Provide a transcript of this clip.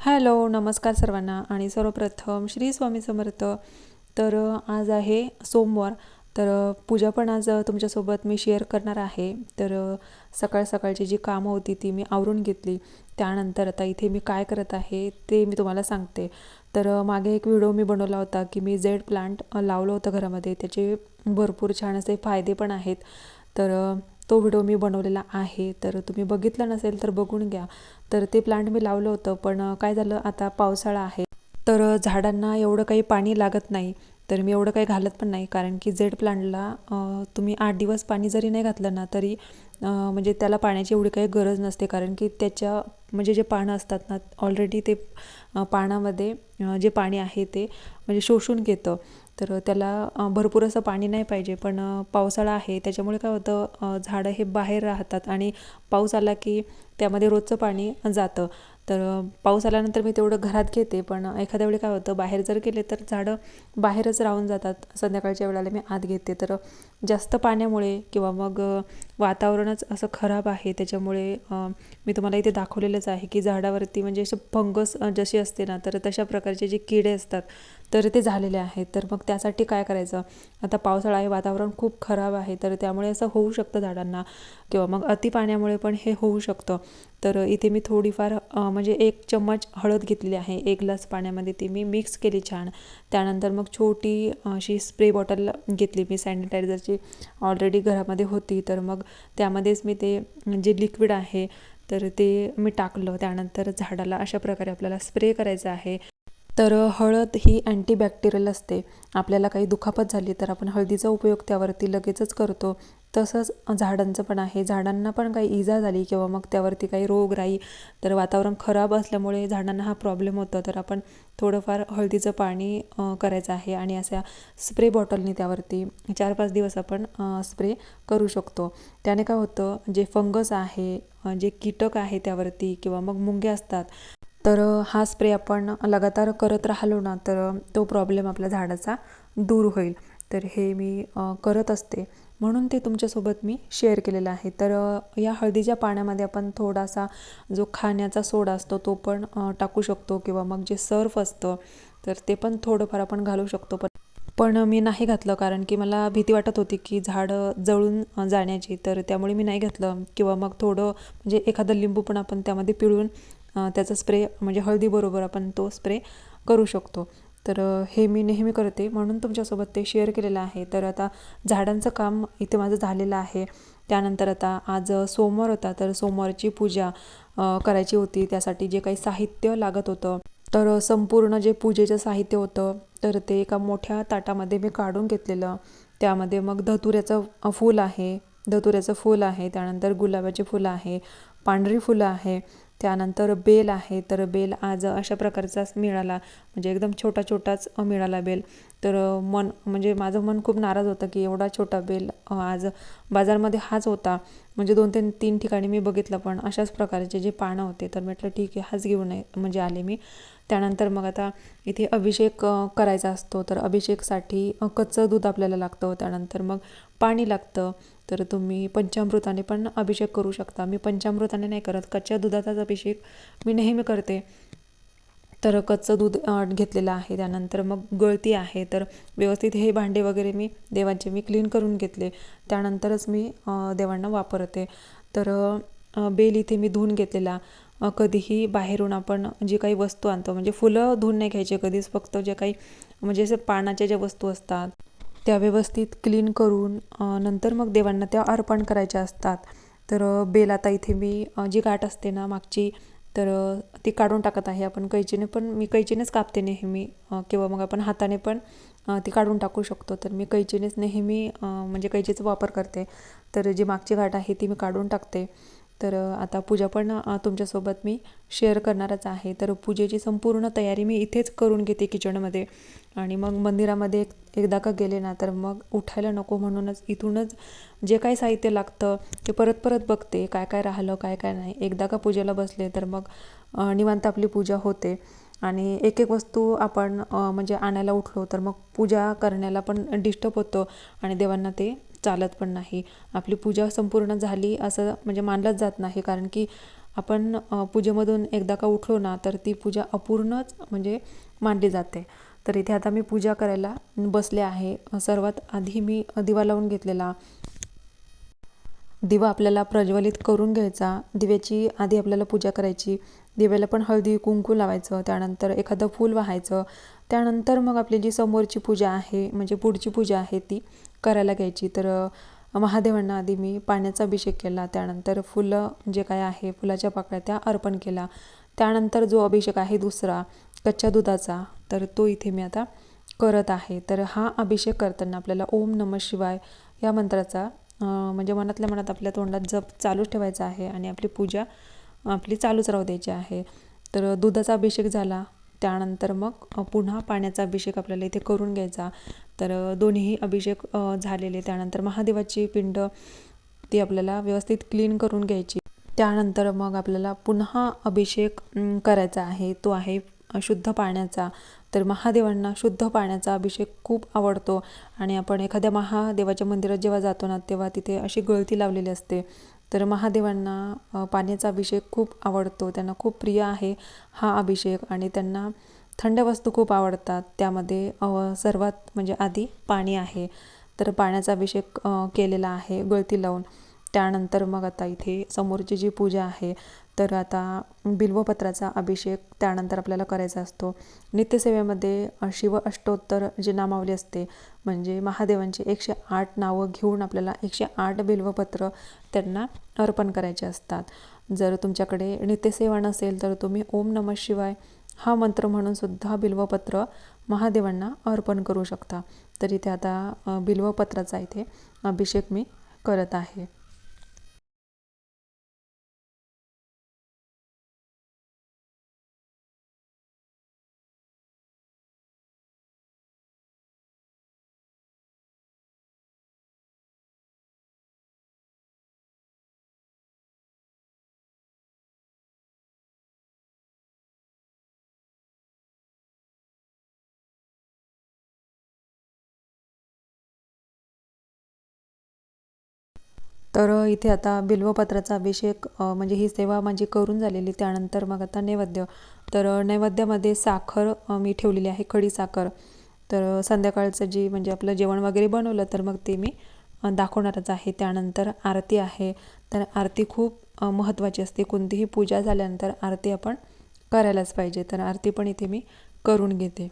Hello नमस्कार सर्वांना आणि सर्वप्रथम श्री स्वामी समर्थ. तर आज आहे सोमवार. तर पूजा पण आज तुमच्यासोबत मी शेअर करणार आहे. तर सकाळ सकाळची जी कामं होती ती मी आवरून घेतली. त्यानंतर आता इथे मी काय करत आहे ते मी तुम्हाला सांगते. तर मागे एक व्हिडिओ मी बनवला होता की मी झेड प्लांट लावलं होतं घरामध्ये. त्याचे भरपूर छान असे फायदे पण आहेत. तर तो व्हिडिओ मी बनवलेला आहे तर तुम्ही बघितला नसेल तर बघून घ्या. तर ते प्लांट मी लावलं होतं पण काय झालं आता पावसाळा आहे. तर झाडांना एवढं काही पाणी लागत नाही तर मी एवढं काही घालत पण नाही कारण की जेड प्लांटला तुम्ही आठ दिवस पाणी जरी नाही घातलं ना तरी म्हणजे त्याला पाण्याची एवढी काही गरज नसते कारण की त्याच्या म्हणजे जे पानं असतात ना ऑलरेडी ते पानामध्ये जे पाणी आहे ते म्हणजे शोषून घेतं. तर त्याला भरपूर असं पाणी नाही पाहिजे. पण पावसाळा आहे त्याच्यामुळे काय होतं झाडं हे बाहेर राहतात आणि पाऊस आला की त्यामध्ये रोजचं पाणी जातं. तर पाऊस आल्यानंतर मी तेवढं घरात घेते. पण एखाद्या वेळी काय होतं बाहेर जर गेले तर झाडं बाहेरच राहून जातात. संध्याकाळच्या वेळेला मी आत घेते. तर जास्त पाण्यामुळे किंवा मग वातावरणच असं खराब आहे. त्याच्यामुळे मी तुम्हाला इथे दाखवलेलंच आहे की झाडावरती म्हणजे असं फंगस जशी असते ना तर तशा प्रकारचे जे किडे असतात तर ते झालेले आहेत. तर मग त्यासाठी काय करायचं? आता पावसाळा आहे वातावरण खूप खराब आहे. तर त्यामुळे असं होऊ शकतं झाडांना किंवा मग अति पाण्यामुळे पण हे होऊ शकतं. तर इथे मी थोडीफार म्हणजे एक चम्मच हळद घेतलेली आहे. एक ग्लास पाण्यामध्ये ती मी मिक्स केली छान. त्यानंतर मग छोटी अशी स्प्रे बॉटल घेतली मी सॅनिटायझरची. ऑलरेडी घरामध्ये होती. तर मग त्यामध्येच मी ते जे लिक्विड आहे तर ते मी टाकलं. त्यानंतर झाडाला अशा प्रकारे आपल्याला स्प्रे करायचं आहे. तर हळद ही अँटीबॅक्टेरियल असते. आपल्याला काही दुखापत झाली तर आपण हळदीचा उपयोग त्यावरती लगेचच करतो. तसंच झाडांचं पण आहे. झाडांना पण काही इजा झाली किंवा मग त्यावरती काही रोगराई तर वातावरण खराब असल्यामुळे झाडांना हा प्रॉब्लेम होतो. तर आपण थोडंफार हळदीचं पाणी करायचं आहे आणि अशा स्प्रे बॉटलनी त्यावरती चार पाच दिवस आपण स्प्रे करू शकतो. त्याने काय होतं जे फंगस आहे जे कीटक आहे त्यावरती किंवा मग मुंग्या असतात तर हा स्प्रे आपण लगातार करत राहिलो ना तर तो प्रॉब्लेम आपल्या झाडाचा दूर होईल. तर हे मी करत असते. म्हणून ते तुमच्यासोबत मी शेअर केलेलं आहे. तर या हळदीच्या पाण्यामध्ये आपण थोडासा जो खाण्याचा सोडा असतो तो पण टाकू शकतो किंवा मग जे सर्फ असतं तर ते पण थोडंफार आपण घालू शकतो. पण पण मी नाही घातलं कारण की मला भीती वाटत होती की झाडं जळून जाण्याची. तर त्यामुळे मी नाही घातलं किंवा मग थोडं म्हणजे एखादं लिंबू पण आपण त्यामध्ये पिळून त्याचा स्प्रे म्हणजे हळदीबरोबर आपण तो स्प्रे करू शकतो. तर हे मी नेहमी करते. म्हणून तुमच्यासोबत ते शेअर केलेलं आहे. तर आता झाडांचं काम इथे माझं झालेलं आहे. त्यानंतर आता आज सोमवार होता. तर सोमवारची पूजा करायची होती. त्यासाठी जे काही साहित्य लागत होतं तर संपूर्ण जे पूजेचं साहित्य होतं तर ते एका मोठ्या ताटामध्ये मी काढून घेतलेलं. त्यामध्ये मग धतुऱ्याचं फूल आहे. धतुऱ्याचं फूल आहे. त्यानंतर गुलाबाची फुलं आहे. पांढरी फुलं आहे. त्यानंतर बेल आहे तर बेल आज अशा प्रकारचाच मिळाला. म्हणजे एकदम छोटा छोटाच मिळाला बेल. तर मन म्हणजे माझं मन खूप नाराज होतं की एवढा छोटा बेल आज बाजारमध्ये हाच होता. म्हणजे दोन तीन तीन ठिकाणी मी बघितलं पण अशाच प्रकारचे जे पानं होते तर म्हटलं ठीक आहे हाच घेऊन ये म्हणजे आले मी. त्यानंतर मग आता इथे अभिषेक करायचा असतो. तर अभिषेकसाठी कच्चं दूध आपल्याला लागतं. त्यानंतर मग पाणी लागतं. तर तुम्ही पंचामृताने पण अभिषेक करू शकता. मी पंचामृताने नाही करत. कच्च्या दुधाचाच अभिषेक मी नेहमी करते. तर कच्चं दूध घेतलेलं आहे. त्यानंतर मग गळती आहे. तर व्यवस्थित हे भांडे वगैरे मी देवांचे मी क्लीन करून घेतले. त्यानंतरच मी देवांना वापरते. तर बेल इथे मी धुवून घेतलेला. कधीही बाहेरून आपण जी काही वस्तू आणतो म्हणजे फुलं धुवून नाही घ्यायचे कधीच. फक्त जे काही म्हणजे असं पानाच्या ज्या वस्तू असतात त्या व्यवस्थित क्लीन करून नंतर मग देवांना त्या अर्पण करायच्या असतात. तर बेल आता इथे मी जी गाठ असते ना मागची तर ती काढून टाकत आहे आपण कैचीने पण मी कैचीनेच कापते नेहमी किंवा मग आपण हाताने पण ती काढून टाकू शकतो. तर मी कैचीनेच नेहमी म्हणजे कैचीचा वापर करते. तर जी मागची गाठ आहे ती मी काढून टाकते. तर आता पूजा पण तुमच्यासोबत मी शेअर करणारच आहे. तर पूजेची संपूर्ण तयारी मी इथेच करून घेते किचनमध्ये आणि मग मंदिरामध्ये एक- एकदा का गेले ना तर मग उठायला नको म्हणूनच इथूनच जे काय साहित्य लागतं ते परत परत बघते काय काय राहिलं काय काय नाही. एकदा का पूजेला बसले तर मग निवांत आपली पूजा होते. आणि एक एक वस्तू आपण म्हणजे आणायला उठलो तर मग पूजा करण्याला पण डिस्टर्ब होतो. आणि देवांना ते चालत पण नाही. आपली पूजा संपूर्ण झाली असं म्हणजे मानलंच जात नाही. कारण की आपण पूजेमधून एकदा का उठलो ना तर ती पूजा अपूर्णच म्हणजे मानली जाते. तर इथे आता मी पूजा करायला बसले आहे. सर्वात आधी मी दिवा लावून घेतलेला. दिवा आपल्याला प्रज्वलित करून घ्यायचा. दिव्याची आधी आपल्याला पूजा करायची. दिव्याला पण हळदी कुंकू लावायचं त्यानंतर एखादं फूल वाहायचं. त्यानंतर मग आपली जी समोरची पूजा आहे म्हणजे पुढची पूजा आहे ती करायला घ्यायची. तर महादेवांना आधी मी पाण्याचा अभिषेक केला त्यानंतर फुलं जे काय आहे फुलाच्या पाकळ्या त्या अर्पण केला. त्यानंतर जो अभिषेक आहे दुसरा कच्च्या दुधाचा तर तो इथे मी आता करत आहे. तर हा अभिषेक करताना आपल्याला ओम नम शिवाय या मंत्राचा म्हणजे मनातल्या मनात आपल्या तोंडात जप चालूच ठेवायचा आहे आणि आपली पूजा आपली चालूच राहू द्यायची आहे. तर दुधाचा अभिषेक झाला. त्यानंतर मग पुन्हा पाण्याचा अभिषेक आपल्याला इथे करून घ्यायचा. तर दोन्हीही अभिषेक झालेले. त्यानंतर महादेवाची पिंड ती आपल्याला व्यवस्थित क्लीन करून घ्यायची. त्यानंतर मग आपल्याला पुन्हा अभिषेक करायचा आहे. तो आहे शुद्ध पाण्याचा. तर महादेवांना शुद्ध पाण्याचा अभिषेक खूप आवडतो. आणि आपण एखाद्या महादेवाच्या मंदिरात जेव्हा जातो ना तेव्हा तिथे अशी गळती लावलेली असते. तर महादेवांना पाण्याचा अभिषेक खूप आवडतो त्यांना खूप प्रिय आहे हा अभिषेक आणि त्यांना थंड वस्तू खूप आवडतात. त्यामध्ये सर्वात म्हणजे आधी पाणी आहे. तर पाण्याचा अभिषेक केलेला आहे गळती लावून. त्यानंतर मग आता इथे समोरची जी पूजा आहे तर आता बिल्वपत्राचा अभिषेक त्यानंतर आपल्याला करायचा असतो. नित्यसेवेमध्ये शिव अष्टोत्तर जी नामावली असते म्हणजे महादेवांची एकशे आठ नावं घेऊन आपल्याला एकशे आठ बिल्वपत्र त्यांना अर्पण करायचे असतात. जर तुमच्याकडे नित्यसेवा नसेल तर तुम्ही ओम नमः शिवाय हा मंत्र म्हणून सुद्धा बिल्वपत्र महादेवांना अर्पण करू शकता. तर इथे आता बिल्वपत्राचा इथे अभिषेक मी करत आहे. तर इथे आता बिल्वपत्राचा अभिषेक म्हणजे ही सेवा माझी करून झालेली. त्यानंतर मग आता नैवेद्य. तर नैवेद्यामध्ये साखर मी ठेवलेली आहे खडी साखर. तर संध्याकाळचं जी म्हणजे आपलं जेवण वगैरे बनवलं तर मग ते मी दाखवणारच आहे. त्यानंतर आरती आहे. तर आरती खूप महत्त्वाची असते. कोणतीही पूजा झाल्यानंतर आरती आपण करायलाच पाहिजे. तर आरती पण इथे मी करून घेते.